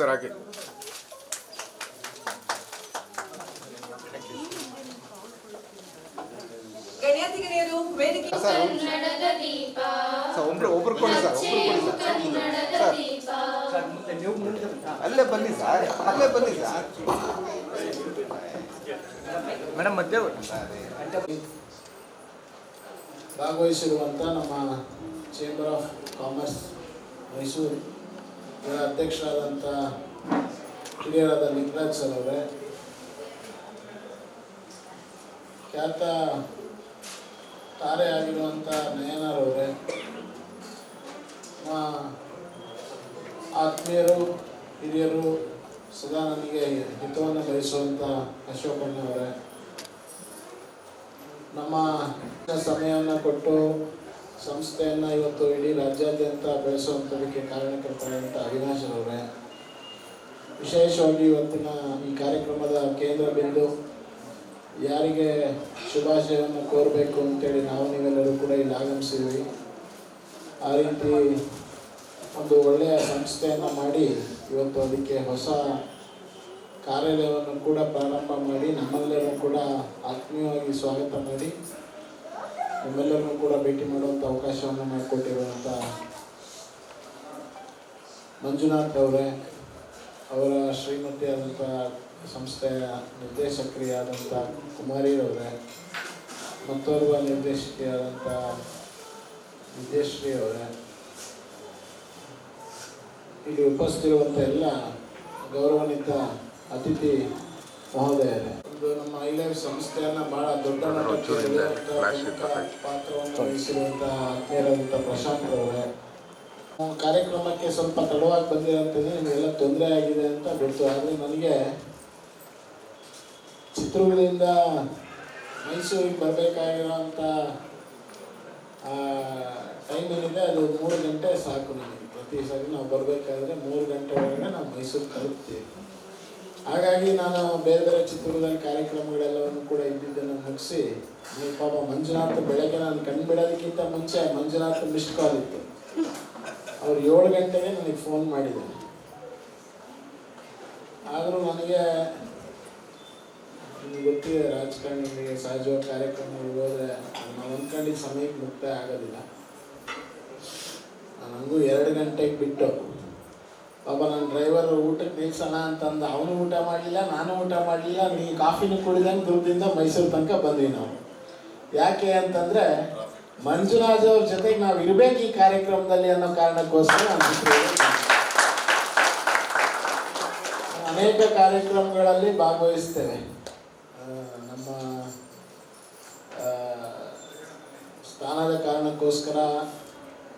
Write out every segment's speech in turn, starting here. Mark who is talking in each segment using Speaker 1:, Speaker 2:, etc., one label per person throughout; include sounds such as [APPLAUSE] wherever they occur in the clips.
Speaker 1: Sir ಹಾಕಿ
Speaker 2: ಗಣ್ಯಾತಿಗಣ್ಯರು ವೇದಿಕೆ
Speaker 1: sir sir ಒಬ್ರು ಒಬ್ರು ಕೊಡಿ ಸರ್ ಒಬ್ರು ಕೊಡಿ ಸರ್
Speaker 3: ಕನ್ನಡದ
Speaker 1: ಅಲ್ಲೇ ಬನ್ನಿ ಸರ್ ಅಲ್ಲೇ ಬನ್ನಿ ಸರ್. ಮೇಡಮ್ ಮಧ್ಯ
Speaker 4: ಭಾಗವಹಿಸಿರುವಂಥ ನಮ್ಮ ಚೇಂಬರ್ ಆಫ್ ಕಾಮರ್ಸ್ ಮೈಸೂರು ಅಧ್ಯಕ್ಷರಾದಂಥ ಹಿರಿಯರಾದ ಲಿಂಗರಾಜ್ ಸರ್ ಅವರೇ, ಖ್ಯಾತ ತಾರೆ ಆಗಿರುವಂಥ ನಯನರವರೇ ನಮ್ಮ ಆತ್ಮೀಯರು, ಹಿರಿಯರು ಸದಾ ನನಗೆ ಹಿತವನ್ನು ಬಯಸುವಂಥ ಅಶೋಕಣ್ಣವರೇ ನಮ್ಮ ಸಮಯವನ್ನು ಕೊಟ್ಟು ಸಂಸ್ಥೆಯನ್ನು ಇವತ್ತು ಇಡೀ ರಾಜ್ಯಾದ್ಯಂತ ಬೆಳೆಸುವಂಥದಕ್ಕೆ ಕಾರಣಕರ್ತರಾದಂಥ ಅವಿನಾಶ್ ಅವರೇ ವಿಶೇಷವಾಗಿ ಇವತ್ತಿನ ಈ ಕಾರ್ಯಕ್ರಮದ ಕೇಂದ್ರ ಬಿಂದು ಯಾರಿಗೆ ಶುಭಾಶಯವನ್ನು ಕೋರಬೇಕು ಅಂತೇಳಿ ನಾವು ನೀವೆಲ್ಲರೂ ಕೂಡ ಇಲ್ಲಿ ಆಗಮಿಸಿದ್ವಿ. ಆ ರೀತಿ ಒಂದು ಒಳ್ಳೆಯ ಸಂಸ್ಥೆಯನ್ನು ಮಾಡಿ ಇವತ್ತು ಅದಕ್ಕೆ ಹೊಸ ಕಾರ್ಯಾಲಯವನ್ನು ಕೂಡ ಪ್ರಾರಂಭ ಮಾಡಿ ನಮ್ಮೆಲ್ಲರನ್ನು ಕೂಡ ಆತ್ಮೀಯವಾಗಿ ಸ್ವಾಗತ ಮಾಡಿ. ನಿಮ್ಮೆಲ್ಲರನ್ನು ಕೂಡ ಭೇಟಿ ಮಾಡುವಂಥ ಅವಕಾಶವನ್ನು ಮಾಡಿಕೊಟ್ಟಿರುವಂಥ ಮಂಜುನಾಥ್ ಅವರೇ, ಅವರ ಶ್ರೀಮತಿಯಾದಂಥ ಸಂಸ್ಥೆಯ ನಿರ್ದೇಶಕರಿಯಾದಂಥ ಕುಮಾರಿರವರೇ ಮತ್ತೋರ್ವ ನಿರ್ದೇಶಕಿಯಾದಂಥ ವಿದ್ಯಶ್ರೀ ಅವರೇ, ಇಲ್ಲಿ ಉಪಸ್ಥಿತಿರುವಂಥ ಎಲ್ಲ ಗೌರವಾನ್ವಿತ ಅತಿಥಿ ಮಹೋದಯರೇ. ಒಂದು ನಮ್ಮ ಐಲೈಫ್ ಸಂಸ್ಥೆಯನ್ನ ಬಹಳ ದೊಡ್ಡ ಮಟ್ಟಕ್ಕೆ ಪಾತ್ರವನ್ನು ವಹಿಸಿರುವಂಥ ಆತ್ಮೀಯರಾದಂಥ ಪ್ರಶಾಂತ್ ಅವರೇ. ಕಾರ್ಯಕ್ರಮಕ್ಕೆ ಸ್ವಲ್ಪ ತಡವಾಗಿ ಬಂದಿರೋಂಥದ್ದು ನಿಮಗೆಲ್ಲ ತೊಂದರೆ ಆಗಿದೆ ಅಂತ ಗೊತ್ತು. ಆದರೆ ನನಗೆ ಚಿತ್ರಗಳಿಂದ ಮೈಸೂರಿಗೆ ಬರಬೇಕಾಗಿರೋಂಥ ಟೈಮ್ ಏನಿದೆ ಅದು ಮೂರು ಗಂಟೆ ಸಾಕು ನನಗೆ. ಪ್ರತಿ ಸಾರಿ ನಾವು ಬರಬೇಕಾದ್ರೆ ಮೂರು ಗಂಟೆವರೆಗೆ ನಾವು ಮೈಸೂರು ತಲುಪ್ತೀವಿ. ಹಾಗಾಗಿ ನಾನು ಬೇರೆ ಬೇರೆ ಚಿತ್ರದಲ್ಲಿ ಕಾರ್ಯಕ್ರಮಗಳೆಲ್ಲವನ್ನು ಕೂಡ ಇದ್ದಿದ್ದನ್ನು ಮುಗಿಸಿ ನೀವು ಪಾಪ ಮಂಜುನಾಥ ಬೆಳಗ್ಗೆ ನಾನು ಕಣ್ಣು ಬಿಡೋದಕ್ಕಿಂತ ಮುಂಚೆ ಮಂಜುನಾಥ ಮಿಸ್ಡ್ ಕಾಲ್ ಇತ್ತು. ಅವ್ರು ಏಳು ಗಂಟೆಗೆ ನನಗೆ ಫೋನ್ ಮಾಡಿದ್ದಾರೆ. ಆದರೂ ನನಗೆ ನಿಮ್ಗೆ ಗೊತ್ತಿದೆ ರಾಜಕಾರಣಿಗಳಿಗೆ ಸಹಜವಾಗಿ ಕಾರ್ಯಕ್ರಮಗಳಿಗೆ ಹೋದರೆ ನಾವು ಅಂದ್ಕೊಂಡಿದ್ದ ಸಮಯಕ್ಕೆ ಮುಕ್ತಾಯ ಆಗೋದಿಲ್ಲ. ನನಗೂ ಎರಡು ಗಂಟೆಗೆ ಬಿಟ್ಟು ಪಾಪ ನನ್ನ ಡ್ರೈವರ್ ಊಟಕ್ಕೆ ನಿಲ್ಸೋಣ ಅಂತಂದು, ಅವನು ಊಟ ಮಾಡಲಿಲ್ಲ, ನಾನು ಊಟ ಮಾಡಲಿಲ್ಲ, ನೀ ಕಾಫಿನೂ ಕುಡಿದಂಗೆ ದುಡ್ಡಿಂದ ಮೈಸೂರು ತನಕ ಬಂದ್ವಿ ನಾವು. ಯಾಕೆ ಅಂತಂದರೆ ಮಂಜುನಾಥ್ ಅವ್ರ ಜೊತೆಗೆ ನಾವು ಇರಬೇಕು ಈ ಕಾರ್ಯಕ್ರಮದಲ್ಲಿ ಅನ್ನೋ ಕಾರಣಕ್ಕೋಸ್ಕರ ಅನೇಕ ಕಾರ್ಯಕ್ರಮಗಳಲ್ಲಿ ಭಾಗವಹಿಸ್ತೇವೆ ನಮ್ಮ ಸ್ಥಾನದ ಕಾರಣಕ್ಕೋಸ್ಕರ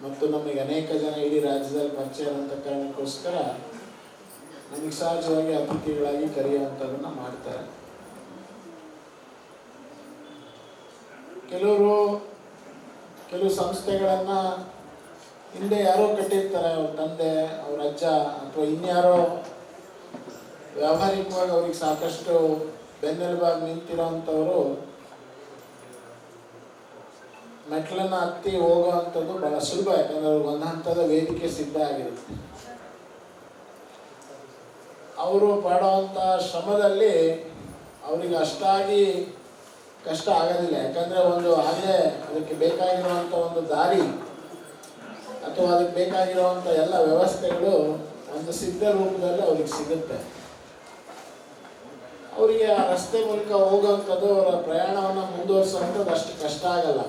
Speaker 4: ಮತ್ತು ನಮಗೆ ಅನೇಕ ಜನ ಇಡೀ ರಾಜ್ಯದಲ್ಲಿ ಪರಿಚಯ ಇರುವಂಥ ಕಾರಣಕ್ಕೋಸ್ಕರ ನಮಗೆ ಸಹಜವಾಗಿ ಅತಿಥಿಗಳಾಗಿ ಕರೆಯುವಂಥದ್ದನ್ನು ಮಾಡ್ತಾರೆ. ಕೆಲವರು ಕೆಲವು ಸಂಸ್ಥೆಗಳನ್ನು ಹಿಂದೆ ಯಾರೋ ಕಟ್ಟಿರ್ತಾರೆ, ಅವ್ರ ತಂದೆ, ಅವ್ರ ಅಜ್ಜ ಅಥವಾ ಇನ್ಯಾರೋ ವ್ಯಾವಹಾರಿಕವಾಗಿ ಅವ್ರಿಗೆ ಸಾಕಷ್ಟು ಬೆನ್ನೆಲುಬಾಗಿ ನಿಂತಿರೋವಂಥವ್ರು ಮೆಟ್ಲನ್ನ ಹತ್ತಿ ಹೋಗುವಂಥದ್ದು ಬಹಳ ಸುಲಭ, ಯಾಕಂದ್ರೆ ಅವ್ರಿಗೆ ಒಂದು ಹಂತದ ವೇದಿಕೆ ಸಿದ್ಧ ಆಗಿರುತ್ತೆ. ಅವರು ಪಡುವಂಥ ಶ್ರಮದಲ್ಲಿ ಅವರಿಗೆ ಅಷ್ಟಾಗಿ ಕಷ್ಟ ಆಗೋದಿಲ್ಲ. ಯಾಕಂದರೆ ಒಂದು ಆಗಲೇ ಅದಕ್ಕೆ ಬೇಕಾಗಿರುವಂಥ ಒಂದು ದಾರಿ ಅಥವಾ ಅದಕ್ಕೆ ಬೇಕಾಗಿರುವಂಥ ಎಲ್ಲ ವ್ಯವಸ್ಥೆಗಳು ಒಂದು ಸಿದ್ಧ ರೂಪದಲ್ಲಿ ಅವ್ರಿಗೆ ಸಿಗುತ್ತೆ. ಅವರಿಗೆ ಆ ರಸ್ತೆ ಮೂಲಕ ಹೋಗುವಂಥದ್ದು ಅವರ ಪ್ರಯಾಣವನ್ನು ಮುಂದುವರಿಸುವಂಥದ್ದು ಅಷ್ಟು ಕಷ್ಟ ಆಗಲ್ಲ.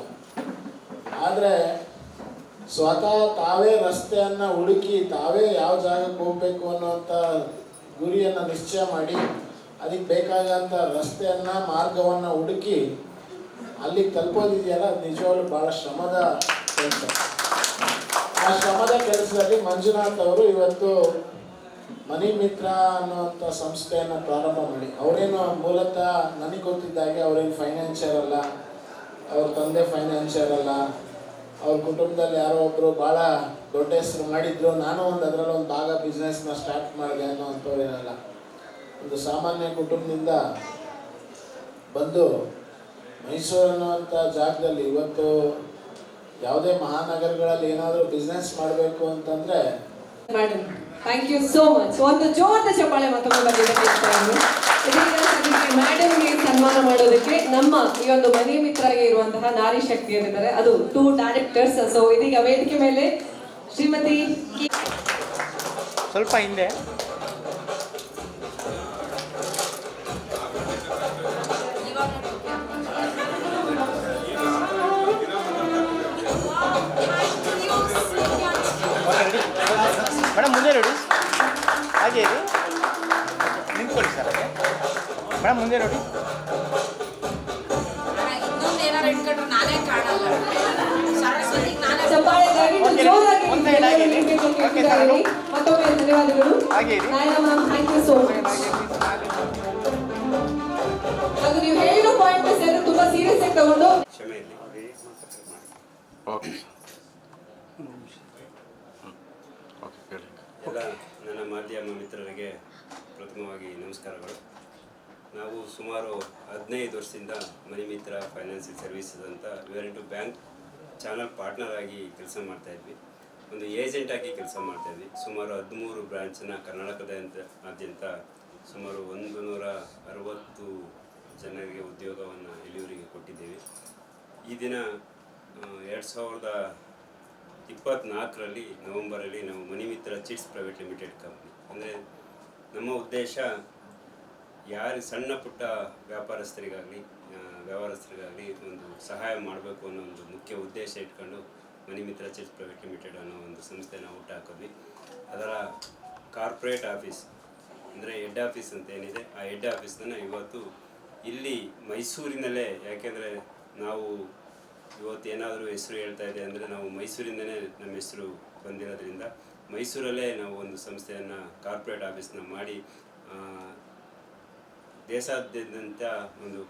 Speaker 4: ಆದರೆ ಸ್ವತಃ ತಾವೇ ರಸ್ತೆಯನ್ನು ಹುಡುಕಿ ತಾವೇ ಯಾವ ಜಾಗಕ್ಕೆ ಹೋಗಬೇಕು ಅನ್ನುವಂಥ ಗುರಿಯನ್ನು ನಿಶ್ಚಯ ಮಾಡಿ ಅದಕ್ಕೆ ಬೇಕಾದಂಥ ರಸ್ತೆಯನ್ನು, ಮಾರ್ಗವನ್ನು ಹುಡುಕಿ ಅಲ್ಲಿ ತಲುಪೋದಿದೆಯಲ್ಲ ನಿಜವಾಗ್ಲೂ ಭಾಳ ಶ್ರಮದ ಕೆಲಸ. ಆ ಶ್ರಮದ ಕೆಲಸದಲ್ಲಿ ಮಂಜುನಾಥ್ ಅವರು ಇವತ್ತು ಮನಿ ಮಿತ್ರ ಅನ್ನುವಂಥ ಸಂಸ್ಥೆಯನ್ನು ಪ್ರಾರಂಭ ಮಾಡಿ. ಅವರೇನು ಮೂಲತಃ ನನಗೆ ಗೊತ್ತಿದ್ದಾಗೆ ಅವರೇನು ಫೈನಾನ್ಷಿಯರ್ ಅಲ್ಲ, ಅವ್ರ ತಂದೆ ಫೈನಾನ್ಷಿಯರ್ ಅಲ್ಲ ಅವ್ರ ಕುಟುಂಬದಲ್ಲಿ ಯಾರೋ ಒಬ್ಬರು ಭಾಳ ದೊಡ್ಡ ಹೆಸರು ಮಾಡಿದ್ರು, ನಾನು ಒಂದು ಅದರಲ್ಲಿ ಒಂದು ಭಾಗ ಬಿಸ್ನೆಸ್ನ ಸ್ಟಾರ್ಟ್ ಮಾಡಿದೆ ಅನ್ನೋ ಅಂಥವ್ರೇನಲ್ಲ ಒಂದು ಸಾಮಾನ್ಯ ಕುಟುಂಬದಿಂದ ಬಂದು ಮೈಸೂರು ಅನ್ನುವಂಥ ಜಾಗದಲ್ಲಿ ಇವತ್ತು ಯಾವುದೇ ಮಹಾನಗರಗಳಲ್ಲಿ ಏನಾದರೂ ಬಿಸ್ನೆಸ್ ಮಾಡಬೇಕು ಅಂತಂದರೆ
Speaker 2: madam thank you so much ಒಂದು ಜೋರದ ಚಪ್ಪಾಳೆ ಬಂದಿದೆ ಮೇಡಮ್ಗೆ ಸನ್ಮಾನ ಮಾಡೋದಕ್ಕೆ ನಮ್ಮ ಈ ಒಂದು ಮನೆ ಮಿತ್ರರಾಗಿ ಇರುವಂತಹ ನಾರಿ ಶಕ್ತಿ ಏನಿದ್ದಾರೆ ಅದು ಟೂ ಡೈರೆಕ್ಟರ್ಸ್ ಸೊ ಇದೀಗ ವೇದಿಕೆ ಮೇಲೆ ಶ್ರೀಮತಿ
Speaker 5: ಸ್ವಲ್ಪ ಹಿಂದೆ ಓಕೆ ಮುಂದೆ ನೋಡಿ
Speaker 2: ಮತ್ತೊಮ್ಮೆ ಧನ್ಯವಾದಗಳು.
Speaker 5: ಹಾಗೆ ಇರಿ.
Speaker 2: ಥ್ಯಾಂಕ್ ಯು ಸೋ ಮಚ್ ಅದು ನೀವು ಹೇಳೋ ಪಾಯಿಂಟ್ ತುಂಬಾ ಸೀರಿಯಸ್ ಆಗಿ ತಗೊಂಡು.
Speaker 6: ಕ್ಷಮೆ ಇರಲಿ
Speaker 7: ಓಕೆ
Speaker 6: ಎಲ್ಲ ನನ್ನ ಮಾಧ್ಯಮ ಮಿತ್ರರಿಗೆ ಪ್ರಥಮವಾಗಿ ನಮಸ್ಕಾರಗಳು. ನಾವು ಸುಮಾರು ಹದಿನೈದು ವರ್ಷದಿಂದ ಮನಿಮಿತ್ರ ಫೈನಾನ್ಸಿಯಲ್ ಸರ್ವಿಸಸ್ ಅಂತ where to bank channel partner ಆಗಿ ಕೆಲಸ ಮಾಡ್ತಾ ಇದ್ವಿ. ಒಂದು ಏಜೆಂಟ್ ಆಗಿ ಕೆಲಸ ಮಾಡ್ತಾ ಇದ್ವಿ. ಸುಮಾರು ಹದಿಮೂರು ಬ್ರಾಂಚನ್ನ ಕರ್ನಾಟಕದಾದ್ಯಂತ ಸುಮಾರು ಒಂದು ನೂರ ಅರವತ್ತು ಜನರಿಗೆ ಉದ್ಯೋಗವನ್ನು ಇಲ್ಲಿವರಿಗೆ ಕೊಟ್ಟಿದ್ದೀವಿ. ಈ ದಿನ ಎರಡು ಸಾವಿರದ ಇಪ್ಪತ್ತ್ನಾಲ್ಕರಲ್ಲಿ ನವೆಂಬರಲ್ಲಿ ನಾವು Manimitra chits private limited company. ಅಂದರೆ ನಮ್ಮ ಉದ್ದೇಶ ಯಾರು ಸಣ್ಣ ಪುಟ್ಟ ವ್ಯಾಪಾರಸ್ಥರಿಗಾಗಲಿ ವ್ಯವಹಾರಸ್ಥರಿಗಾಗಲಿ ಒಂದು ಸಹಾಯ ಮಾಡಬೇಕು ಅನ್ನೋ ಒಂದು ಮುಖ್ಯ ಉದ್ದೇಶ ಇಟ್ಕೊಂಡು ಮಣಿಮಿತ್ರ ಚಿಟ್ಸ್ ಪ್ರೈವೇಟ್ ಲಿಮಿಟೆಡ್ ಅನ್ನೋ ಒಂದು ಸಂಸ್ಥೆನ ಊಟ ಅದರ ಕಾರ್ಪೊರೇಟ್ ಆಫೀಸ್ ಅಂದರೆ ಹೆಡ್ ಆಫೀಸ್ ಅಂತ ಏನಿದೆ, ಆ ಹೆಡ್ ಆಫೀಸನ್ನು ಇವತ್ತು ಇಲ್ಲಿ ಮೈಸೂರಿನಲ್ಲೇ, ಯಾಕೆಂದರೆ ನಾವು ಇವತ್ತು ಏನಾದರೂ ಹೆಸರು ಹೇಳ್ತಾ ಇದೆ ಅಂದರೆ ನಾವು ಮೈಸೂರಿಂದನೇ ನಮ್ಮ ಹೆಸರು ಬಂದಿರೋದ್ರಿಂದ ಮೈಸೂರಲ್ಲೇ ನಾವು ಒಂದು ಸಂಸ್ಥೆಯನ್ನು, ಕಾರ್ಪೊರೇಟ್ ಆಫೀಸ್ನ ಮಾಡಿ ದೇಶಾದ್ಯಂತ ಒಂದು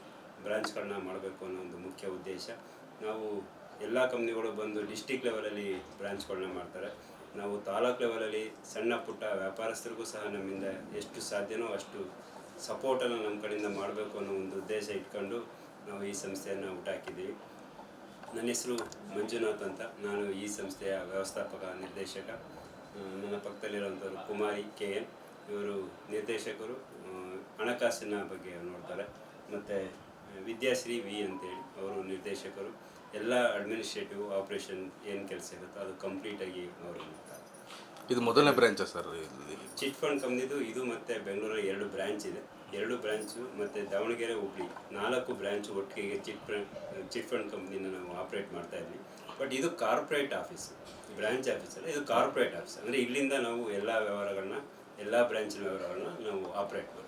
Speaker 6: ಬ್ರಾಂಚ್ಗಳನ್ನ ಮಾಡಬೇಕು ಅನ್ನೋ ಒಂದು ಮುಖ್ಯ ಉದ್ದೇಶ. ನಾವು ಎಲ್ಲ ಕಂಪ್ನಿಗಳು ಬಂದು ಡಿಸ್ಟಿಕ್ ಲೆವೆಲಲ್ಲಿ ಬ್ರಾಂಚ್ಗಳನ್ನ ಮಾಡ್ತಾರೆ. ನಾವು ತಾಲೂಕ್ ಲೆವೆಲಲ್ಲಿ ಸಣ್ಣ ಪುಟ್ಟ ವ್ಯಾಪಾರಸ್ಥರಿಗೂ ಸಹ ನಮ್ಮಿಂದ ಎಷ್ಟು ಸಾಧ್ಯನೋ ಅಷ್ಟು ಸಪೋರ್ಟನ್ನು ನಮ್ಮ ಕಡೆಯಿಂದ ಮಾಡಬೇಕು ಅನ್ನೋ ಒಂದು ಉದ್ದೇಶ ಇಟ್ಕೊಂಡು ನಾವು ಈ ಸಂಸ್ಥೆಯನ್ನು ಹುಟ್ಟಾಕಿದ್ದೀವಿ ನನ್ನ ಹೆಸರು ಮಂಜುನಾಥ್ ಅಂತ. ನಾನು ಈ ಸಂಸ್ಥೆಯ ವ್ಯವಸ್ಥಾಪಕ, ನಿರ್ದೇಶಕ. ನನ್ನ ಪಕ್ಕದಲ್ಲಿರುವಂಥವ್ರು ಕುಮಾರಿ ಕೆ ಎನ್. ಇವರು ನಿರ್ದೇಶಕರು. ಹಣಕಾಸಿನ ಬಗ್ಗೆ ನೋಡ್ತಾರೆ. ಮತ್ತು ವಿದ್ಯಾಶ್ರೀ ವಿ ಅಂತೇಳಿ ಅವರು ನಿರ್ದೇಶಕರು ಎಲ್ಲ ಅಡ್ಮಿನಿಸ್ಟ್ರೇಟಿವ್ ಆಪ್ರೇಷನ್ ಏನು ಕೆಲಸ ಇರುತ್ತೋ ಅದು ಕಂಪ್ಲೀಟಾಗಿ ಅವರು ನೋಡ್ತಾರೆ
Speaker 7: ಇದು ಮೊದಲನೇ ಬ್ರಾಂಚ ಸರ್
Speaker 6: ಚಿಟ್ ಫಂಡ್ ಕಂಪ್ನಿದು ಇದು ಮತ್ತು ಬೆಂಗಳೂರಲ್ಲಿ ಎರಡು ಬ್ರ್ಯಾಂಚ್ ಇದೆ. ಎರಡು ಬ್ರ್ಯಾಂಚು ಮತ್ತು ದಾವಣಗೆರೆ ಹುಬ್ಳಿ. ನಾಲ್ಕು ಬ್ರ್ಯಾಂಚ್ ಒಟ್ಟಿಗೆ ಚಿಟ್ ಫಂಡ್ ಚಿಟ್ ಫಂಡ್ ಕಂಪ್ನಿನ ನಾವು ಆಪ್ರೇಟ್ ಮಾಡ್ತಾ ಇದ್ವಿ. ಬಟ್ ಇದು ಕಾರ್ಪೊರೇಟ್ ಆಫೀಸ್ ಬ್ರಾಂಚ್ ಆಫೀಸ್ ಅಲ್ಲ ಇದು ಕಾರ್ಪೊರೇಟ್ ಆಫೀಸ್ ಅಂದರೆ ಇಲ್ಲಿಂದ ನಾವು ಎಲ್ಲ ವ್ಯವಹಾರಗಳನ್ನ ಎಲ್ಲ ಬ್ರಾಂಚಿನ ವ್ಯವಹಾರಗಳನ್ನ ನಾವು ಆಪ್ರೇಟ್ ಮಾಡ್ತೀವಿ.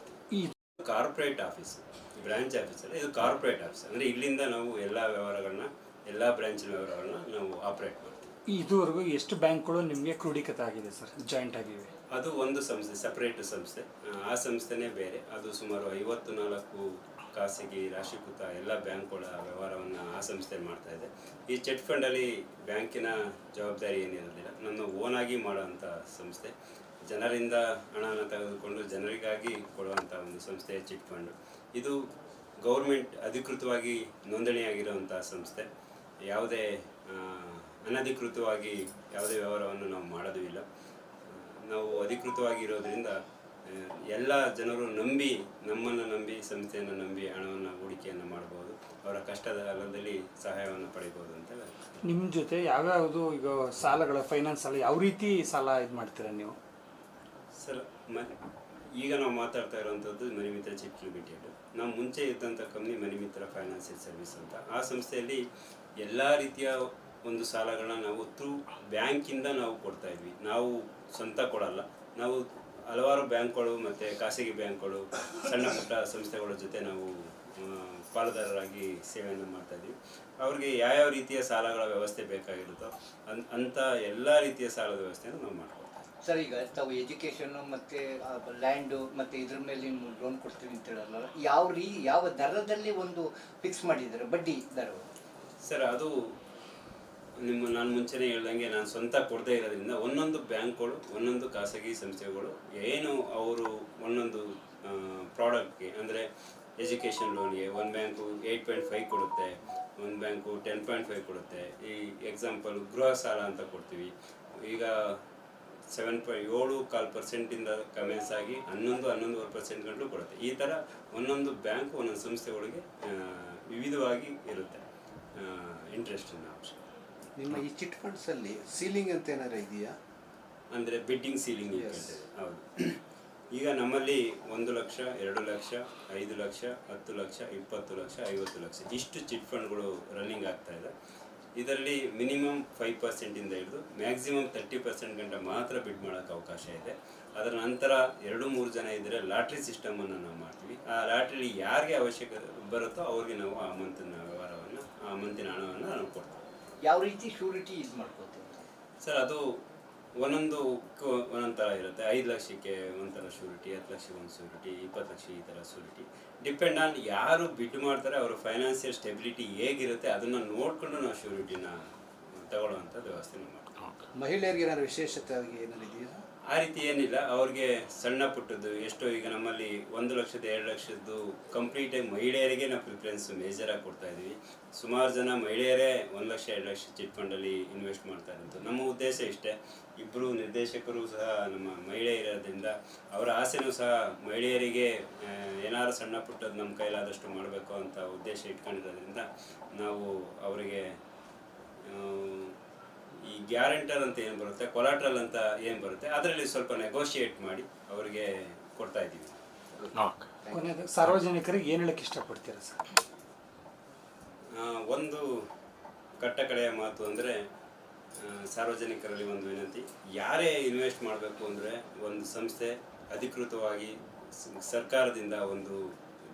Speaker 6: ಕಾರ್ಪೊರೇಟ್ ಆಫೀಸ್ ಬ್ರಾಂಚ್ ಆಫೀಸ್ ಅಲ್ಲ ಇದು ಕಾರ್ಪೊರೇಟ್ ಆಫೀಸ್ ಅಂದರೆ ಇಲ್ಲಿಂದ ನಾವು ಎಲ್ಲ ವ್ಯವಹಾರಗಳನ್ನ ಎಲ್ಲ ಬ್ರಾಂಚಿನ ವ್ಯವಹಾರಗಳನ್ನ ನಾವು ಆಪ್ರೇಟ್ ಮಾಡ್ತೀವಿ.
Speaker 5: ಇದುವರೆಗೂ ಎಷ್ಟು ಬ್ಯಾಂಕ್ಗಳು ನಿಮಗೆ ಕ್ರೋಢೀಕೃತ ಆಗಿದೆ ಸರ್ ಜಾಯಿಂಟ್ ಆಗಿವೆ?
Speaker 6: ಅದು ಒಂದು ಸಂಸ್ಥೆ ಸಪರೇಟ್ ಸಂಸ್ಥೆ. ಆ ಸಂಸ್ಥೆನೇ ಬೇರೆ. ಅದು ಸುಮಾರು ಐವತ್ತು ನಾಲ್ಕು ಖಾಸಗಿ ರಾಷ್ಟ್ರೀಕೃತ ಎಲ್ಲ ಬ್ಯಾಂಕ್ಗಳ ವ್ಯವಹಾರವನ್ನು ಆ ಸಂಸ್ಥೆ ಮಾಡ್ತಾ ಇದೆ. ಈ ಚೆಟ್ ಫಂಡಲ್ಲಿ ಬ್ಯಾಂಕಿನ ಜವಾಬ್ದಾರಿ ಏನಿರೋದಿಲ್ಲ ನನ್ನ ಓನಾಗಿ ಮಾಡುವಂಥ ಸಂಸ್ಥೆ ಜನರಿಂದ ಹಣನ ತೆಗೆದುಕೊಂಡು ಜನರಿಗಾಗಿ ಕೊಡುವಂಥ ಒಂದು ಸಂಸ್ಥೆ ಚಿಟ್ ಫಂಡ್. ಇದು ಗೌರ್ಮೆಂಟ್ ಅಧಿಕೃತವಾಗಿ ನೋಂದಣಿಯಾಗಿರುವಂಥ ಸಂಸ್ಥೆ. ಯಾವುದೇ ಅನಧಿಕೃತವಾಗಿ ಯಾವುದೇ ವ್ಯವಹಾರವನ್ನು ನಾವು ಮಾಡೋದು ಇಲ್ಲ. ನಾವು ಅಧಿಕೃತವಾಗಿ ಇರೋದ್ರಿಂದ ಆ, ಎಲ್ಲ ಜನರು ನಂಬಿ ನಮ್ಮನ್ನು ನಂಬಿ ಸಂಸ್ಥೆಯನ್ನು ನಂಬಿ ಹಣವನ್ನು ಹೂಡಿಕೆಯನ್ನು ಮಾಡ್ಬೋದು. ಅವರ ಕಷ್ಟದ ಕಾಲದಲ್ಲಿ ಸಹಾಯವನ್ನು ಪಡಿಬೋದು ಅಂತ
Speaker 5: ನಿಮ್ಮ ಜೊತೆ ಯಾವ್ಯಾವುದು ಈಗ ಸಾಲಗಳ ಫೈನಾನ್ಸ್ ಸಾಲ ಯಾವ ರೀತಿ ಸಾಲ ಇದು ಮಾಡ್ತೀರಾ ನೀವು?
Speaker 6: ಸರ್ ಮ ಈಗ ನಾವು ಮಾತಾಡ್ತಾ ಇರುವಂಥದ್ದು ಮನಿಮಿತ್ರ ಚಿಟ್ ಲಿಮಿಟೆಡ್. ನಾವು ಮುಂಚೆ ಇದ್ದಂಥ ಕಂಪ್ನಿ ಮನಿಮಿತ್ರ ಫೈನಾನ್ಷಿಯಲ್ ಸರ್ವಿಸ್ ಅಂತ. ಆ ಸಂಸ್ಥೆಯಲ್ಲಿ ಎಲ್ಲ ರೀತಿಯ ಒಂದು ಸಾಲಗಳನ್ನ ನಾವು ಥ್ರೂ ಬ್ಯಾಂಕಿಂದ ನಾವು ಕೊಡ್ತಾ ಇದ್ವಿ. ನಾವು ಸ್ವಂತ ಕೊಡಲ್ಲ. ನಾವು ಹಲವಾರು ಬ್ಯಾಂಕ್ಗಳು ಮತ್ತು ಖಾಸಗಿ ಬ್ಯಾಂಕ್ಗಳು ಸಣ್ಣ ಪುಟ್ಟ ಸಂಸ್ಥೆಗಳ ಜೊತೆ ನಾವು ಪಾಲುದಾರರಾಗಿ ಸೇವೆಯನ್ನು ಮಾಡ್ತಾ ಇದ್ದೀವಿ. ಅವ್ರಿಗೆ ಯಾವ್ಯಾವ ರೀತಿಯ ಸಾಲಗಳ ವ್ಯವಸ್ಥೆ ಬೇಕಾಗಿರುತ್ತೋ ಅನ್ ಅಂಥ ಎಲ್ಲ ರೀತಿಯ ಸಾಲದ ವ್ಯವಸ್ಥೆಯನ್ನು ನಾವು ಮಾಡ್ಕೊಡ್ತೀವಿ
Speaker 8: ಸರ್ ಈಗ ತಾವು ಎಜುಕೇಷನ್ನು ಮತ್ತು ಲ್ಯಾಂಡು ಮತ್ತು ಇದ್ರ ಮೇಲೆ ನೀವು ಲೋನ್ ಕೊಡ್ತೀವಿ ಅಂತ ಹೇಳಲ್ಲ. ಯಾವ ರೀ ಯಾವ ದರದಲ್ಲಿ ಒಂದು ಫಿಕ್ಸ್ ಮಾಡಿದ್ದಾರೆ ಬಡ್ಡಿ ದರ
Speaker 6: ಸರ್ ಅದು ನಿಮ್ಮ ನಾನು ಮುಂಚೆನೇ ಹೇಳ್ದಂಗೆ ನಾನು ಸ್ವಂತ ಕೊಡದೇ ಇರೋದ್ರಿಂದ ಒಂದೊಂದು ಬ್ಯಾಂಕ್ಗಳು, ಒಂದೊಂದು ಖಾಸಗಿ ಸಂಸ್ಥೆಗಳು ಏನು ಅವರು ಒಂದೊಂದು ಪ್ರಾಡಕ್ಟ್ಗೆ ಅಂದರೆ ಎಜುಕೇಷನ್ ಲೋನ್ಗೆ ಒಂದು ಬ್ಯಾಂಕು ಏಯ್ಟ್ ಪಾಯಿಂಟ್ ಫೈವ್ ಕೊಡುತ್ತೆ, ಒಂದು ಬ್ಯಾಂಕು ಟೆನ್ ಪಾಯಿಂಟ್ ಫೈವ್ ಕೊಡುತ್ತೆ. ಈ ಎಕ್ಸಾಂಪಲ್ ಗೃಹ ಸಾಲ ಅಂತ ಕೊಡ್ತೀವಿ. ಈಗ ಸೆವೆನ್ ಪಾಯಿಂಟ್ ಏಳು ಕಾಲು ಪರ್ಸೆಂಟಿಂದ ಕಮೆನ್ಸ್ ಆಗಿ ಹನ್ನೊಂದು, ಹನ್ನೊಂದುವರೆ ಪರ್ಸೆಂಟ್ ಗಂಟಲು ಕೊಡುತ್ತೆ. ಈ ಥರ ಒಂದೊಂದು ಬ್ಯಾಂಕು, ಒಂದೊಂದು ಸಂಸ್ಥೆಗಳಿಗೆ ವಿವಿಧವಾಗಿ ಇರುತ್ತೆ ಇಂಟ್ರೆಸ್ಟಿನ ಅಂಶ.
Speaker 1: ನಿಮ್ಮ ಈ ಚಿಟ್ ಫಂಡ್ಸ್ ಅಲ್ಲಿ ಸೀಲಿಂಗ್ ಅಂತ ಏನಾರ ಇದೆಯಾ?
Speaker 6: ಅಂದರೆ ಬಿಡ್ಡಿಂಗ್ ಸೀಲಿಂಗ್ ಹೌದು. [CLEARS THROAT] ಈಗ ನಮ್ಮಲ್ಲಿ ಒಂದು ಲಕ್ಷ ಎರಡು ಲಕ್ಷ ಐದು ಲಕ್ಷ ಹತ್ತು ಲಕ್ಷ ಇಪ್ಪತ್ತು ಲಕ್ಷ ಐವತ್ತು ಲಕ್ಷ ಇಷ್ಟು ಚಿಟ್ ಫಂಡ್ಗಳು ರನ್ನಿಂಗ್ ಆಗ್ತಾ ಇದೆ. ಇದರಲ್ಲಿ ಮಿನಿಮಮ್ ಫೈವ್ ಪರ್ಸೆಂಟಿಂದ ಹಿಡಿದು ಮ್ಯಾಕ್ಸಿಮಮ್ ತರ್ಟಿ ಪರ್ಸೆಂಟ್ ಗಂಟ ಮಾತ್ರ ಬಿಡ್ ಮಾಡೋಕ್ಕೆ ಅವಕಾಶ ಇದೆ. ಅದರ ನಂತರ ಎರಡು ಮೂರು ಜನ ಇದ್ದರೆ ಲಾಟ್ರಿ ಸಿಸ್ಟಮನ್ನು ನಾವು ಮಾಡ್ತೀವಿ. ಆ ಲಾಟ್ರಿಲಿ ಯಾರಿಗೆ ಅವಶ್ಯಕ ಬರುತ್ತೋ ಅವ್ರಿಗೆ ನಾವು ಆ ಮಂತಿನ ವ್ಯವಹಾರವನ್ನು ಆ ಮಂತಿನ ಹಣವನ್ನು ನಾವು ಕೊಡ್ತೀವಿ.
Speaker 8: ಯಾವ ರೀತಿ ಶ್ಯೂರಿಟಿ ಯೂಸ್ ಮಾಡ್ಕೋತೀವಿ
Speaker 6: ಸರ್ ಅದು ಒಂದೊಂದು ಕ- ಒಂದೊಂದು ಥರ ಇರುತ್ತೆ. ಐದು ಲಕ್ಷಕ್ಕೆ ಒಂಥರ ಶೂರಿಟಿ ಹತ್ತು ಲಕ್ಷಕ್ಕೆ ಒಂದು ಶೂರಿಟಿ ಇಪ್ಪತ್ತು ಲಕ್ಷ ಈ ಥರ ಶೂರಿಟಿ ಡಿಪೆಂಡ್ ಆನ್ ಯಾರು ಬಿಡ್ ಮಾಡ್ತಾರೆ ಅವರ ಫೈನಾನ್ಷಿಯಲ್ ಸ್ಟೆಬಿಲಿಟಿ ಹೇಗಿರುತ್ತೆ ಅದನ್ನು ನೋಡಿಕೊಂಡು ನಾವು ಶೂರಿಟಿನ ತಗೊಳ್ಳುವಂಥ ವ್ಯವಸ್ಥೆ ಮಾಡ್ತೀವಿ.
Speaker 1: ಮಹಿಳೆಯರಿಗೆ ಏನಾದ್ರು ವಿಶೇಷತೆಯಾಗಿ ಏನಾರು ಇದೆಯಾ?
Speaker 6: ಆ ರೀತಿ ಏನಿಲ್ಲ, ಅವ್ರಿಗೆ ಸಣ್ಣ ಪುಟ್ಟದ್ದು, ಎಷ್ಟೋ ಈಗ ನಮ್ಮಲ್ಲಿ ಒಂದು ಲಕ್ಷದ ಎರಡು ಲಕ್ಷದ್ದು ಕಂಪ್ಲೀಟಾಗಿ ಮಹಿಳೆಯರಿಗೆ ನಾವು ಪ್ರಿಫರೆನ್ಸ್ ಮೇಜರಾಗಿ ಕೊಡ್ತಾ ಇದ್ದೀವಿ. ಸುಮಾರು ಜನ ಮಹಿಳೆಯರೇ ಒಂದು ಲಕ್ಷ, ಎರಡು ಲಕ್ಷ ಚಿಟ್ ಫಂಡಲ್ಲಿ ಇನ್ವೆಸ್ಟ್ ಮಾಡ್ತಾ ಇರೋದು. ನಮ್ಮ ಉದ್ದೇಶ ಇಷ್ಟೇ ಇಬ್ಬರು ನಿರ್ದೇಶಕರು ಸಹ ನಮ್ಮ ಮಹಿಳೆ ಇರೋದ್ರಿಂದ ಅವರ ಆಸೆನೂ ಸಹ ಮಹಿಳೆಯರಿಗೆ ಏನಾದ್ರು ಸಣ್ಣ ಪುಟ್ಟದ್ದು ನಮ್ಮ ಕೈಲಾದಷ್ಟು ಮಾಡಬೇಕು ಅಂತ ಉದ್ದೇಶ ಇಟ್ಕೊಂಡಿರೋದ್ರಿಂದ ನಾವು ಅವರಿಗೆ ಈ ಗ್ಯಾರಂಟರ್ ಅಂತ ಏನು ಬರುತ್ತೆ ಕೊಲಾಟ್ರಲ್ ಅಂತ ಏನು ಬರುತ್ತೆ ಅದರಲ್ಲಿ ಸ್ವಲ್ಪ ನೆಗೋಷಿಯೇಟ್ ಮಾಡಿ ಅವರಿಗೆ ಕೊಡ್ತಾ ಇದ್ದೀವಿ.
Speaker 5: ಕೊನೆಯದು ಸಾರ್ವಜನಿಕರಿಗೆ ಏನು ಹೇಳಕ್ಕೆ ಇಷ್ಟಪಡ್ತೀರಾ ಸರ್?
Speaker 6: ಒಂದು ಕಟ್ಟಕಡೆಯ ಮಾತು ಅಂದರೆ ಸಾರ್ವಜನಿಕರಲ್ಲಿ ಒಂದು ವಿನಂತಿ. ಯಾರೇ ಇನ್ವೆಸ್ಟ್ ಮಾಡಬೇಕು ಅಂದರೆ ಒಂದು ಸಂಸ್ಥೆ ಅಧಿಕೃತವಾಗಿ ಸರ್ಕಾರದಿಂದ ಒಂದು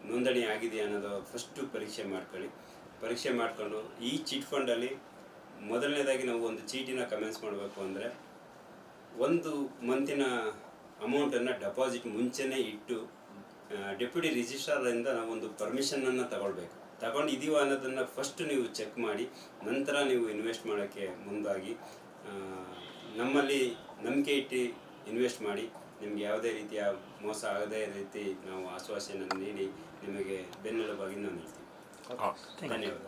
Speaker 6: ನೋಂದಣಿ ಆಗಿದೆಯಾ ಅನ್ನೋದು ಫಸ್ಟು ಪರೀಕ್ಷೆ ಮಾಡ್ಕೊಳ್ಳಿ. ಪರೀಕ್ಷೆ ಮಾಡಿಕೊಂಡು ಈ ಚಿಟ್ ಫಂಡಲ್ಲಿ ಮೊದಲನೇದಾಗಿ ನಾವು ಒಂದು ಚೀಟಿನ ಕಮೆನ್ಸ್ ಮಾಡಬೇಕು ಅಂದರೆ ಒಂದು ಮಂತಿನ ಅಮೌಂಟನ್ನು ಡೆಪಾಸಿಟ್ ಮುಂಚೆನೇ ಇಟ್ಟು ಡೆಪ್ಯೂಟಿ ರಿಜಿಸ್ಟ್ರಾರಿಂದ ನಾವು ಒಂದು ಪರ್ಮಿಷನನ್ನು ತಗೊಳ್ಬೇಕು. ತಗೊಂಡು ಇದೀವ ಅನ್ನೋದನ್ನು ಫಸ್ಟ್ ನೀವು ಚೆಕ್ ಮಾಡಿ ನಂತರ ನೀವು ಇನ್ವೆಸ್ಟ್ ಮಾಡೋಕ್ಕೆ ಮುಂದಾಗಿ ನಮ್ಮಲ್ಲಿ ನಂಬಿಕೆ ಇಟ್ಟು ಇನ್ವೆಸ್ಟ್ ಮಾಡಿ ನಿಮಗೆ ಯಾವುದೇ ರೀತಿಯ ಮೋಸ ಆಗದೇ ರೀತಿ ನಾವು ಆಶ್ವಾಸನೆ ನೀಡಿ ನಿಮಗೆ ಬೆನ್ನೆಲುಬಾಗಿ ನಾವು ನಿಲ್ತೀವಿ.
Speaker 7: ಓಕೆ
Speaker 6: ಧನ್ಯವಾದ